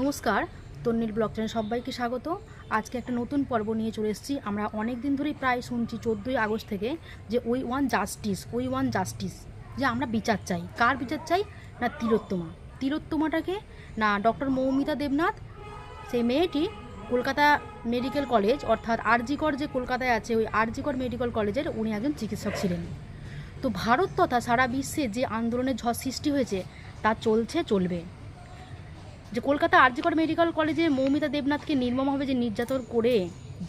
নমস্কার, তন্নির blog channel সবাইকে স্বাগত। আজকে একটা নতুন পর্ব নিয়ে চলে এসেছি। আমরা অনেক দিন ধরেই প্রায় শুনছি চোদ্দোই আগস্ট থেকে যে ওই ওয়ান জাস্টিস, ওই ওয়ান জাস্টিস, যে আমরা বিচার চাই। কার বিচার চাই? না তিলোত্তমা। তিলোত্তমাটাকে না ডক্টর মৌমিতা দেবনাথ সেই মেয়েটি কলকাতা মেডিকেল কলেজ, অর্থাৎ আরজিকর যে কলকাতায় আছে, ওই আরজিকর মেডিকেল কলেজের উনি একজন চিকিৎসক ছিলেন। তো ভারত তথা সারা বিশ্বে যে আন্দোলনের ঝড় সৃষ্টি হয়েছে, তা চলছে, চলবে। যে কলকাতা আর্যকর মেডিকেল কলেজে মৌমিতা দেবনাথকে নির্মমভাবে যে নির্যাতন করে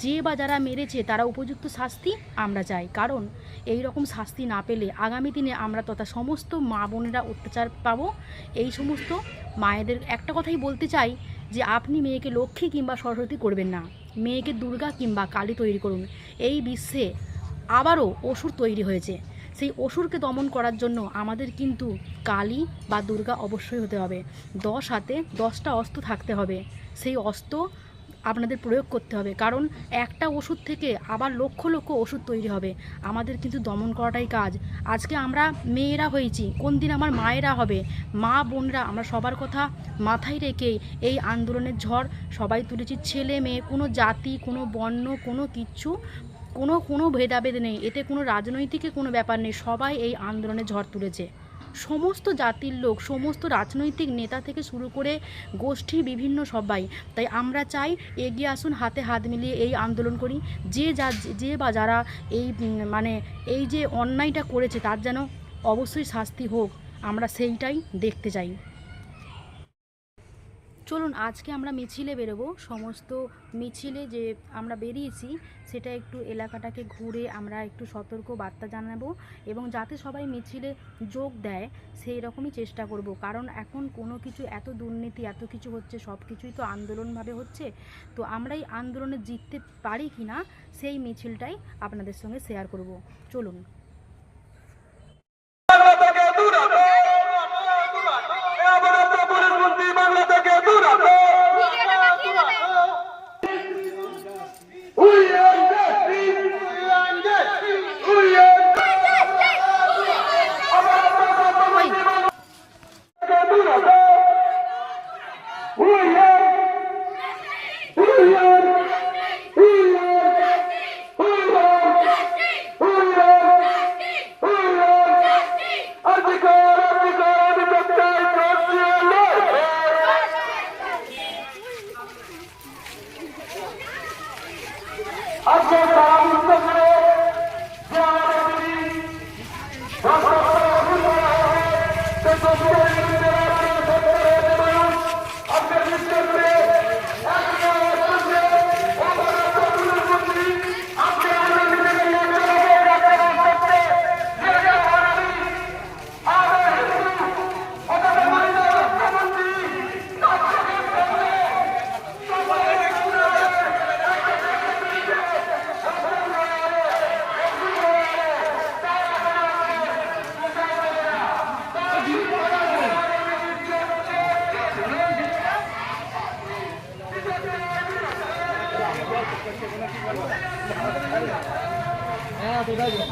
যে বা যারা মেরেছে, তারা উপযুক্ত শাস্তি আমরা চাই। কারণ এই রকম শাস্তি না পেলে আগামী দিনে আমরা তথা সমস্ত মা বোনেরা অত্যাচার পাব। এই সমস্ত মায়েদের একটা কথাই বলতে চাই যে আপনি মেয়েকে লক্ষ্মী কিংবা সরস্বতী করবেন না। মেয়েকে দুর্গা কিংবা কালী তৈরি করুন। এই বিশ্বে আবারও অসুর তৈরি হয়েছে। সেই অসুরকে দমন করার জন্য আমাদের কিন্তু কালী বা দুর্গা অবশ্যই হতে হবে। দশ হাতে দশটা অস্ত্র থাকতে হবে। সেই অস্ত্র আপনাদের প্রয়োগ করতে হবে। কারণ একটা ওষুধ থেকে আবার লক্ষ লক্ষ ওষুধ তৈরি হবে। আমাদের কিন্তু দমন করাটাই কাজ। আজকে আমরা মেয়েরা হয়েছি। কোন দিন আমার মায়েরা হবে? মা, বোনরা, আমরা সবার কথা মাথায় রেখে এই আন্দোলনের ঝড় সবাই তুলেছি। ছেলে, মেয়ে, কোনো জাতি, কোনো বর্ণ, কোনো কিচ্ছু কোনো কোনো ভেদাভেদ নেই। এতে কোনো রাজনৈতিকে কোনো ব্যাপার নেই। সবাই এই আন্দোলনে ঝড় তুলেছে। সমস্ত জাতির লোক, সমস্ত রাজনৈতিক নেতা থেকে শুরু করে গোষ্ঠী বিভিন্ন সবাই। তাই আমরা চাই এগিয়ে আসুন, হাতে হাত মিলিয়ে এই আন্দোলন করি। যে যা, যে বা যারা এই মানে এই যে অন্যায়টা করেছে, তার যেন অবশ্যই শাস্তি হোক। আমরা সেইটাই দেখতে চাই। চলুন, আজকে আমরা মিছিলে বেরোবো। সমস্ত মিছিলে যে আমরা বেরিয়েছি, সেটা একটু এলাকাটাকে ঘুরে আমরা একটু সতর্ক বার্তা জানাব এবং যাতে সবাই মিছিলে যোগ দেয়, সেই রকমই চেষ্টা করব। কারণ এখন কোনো কিছু এত দুর্নীতি, এত কিছু হচ্ছে, সব কিছুই তো আন্দোলনভাবে হচ্ছে। তো আমরা এই আন্দোলনে জিততে পারি কি না সেই মিছিলটাই আপনাদের সঙ্গে শেয়ার করব। চলুন। O 哎呀，对对对。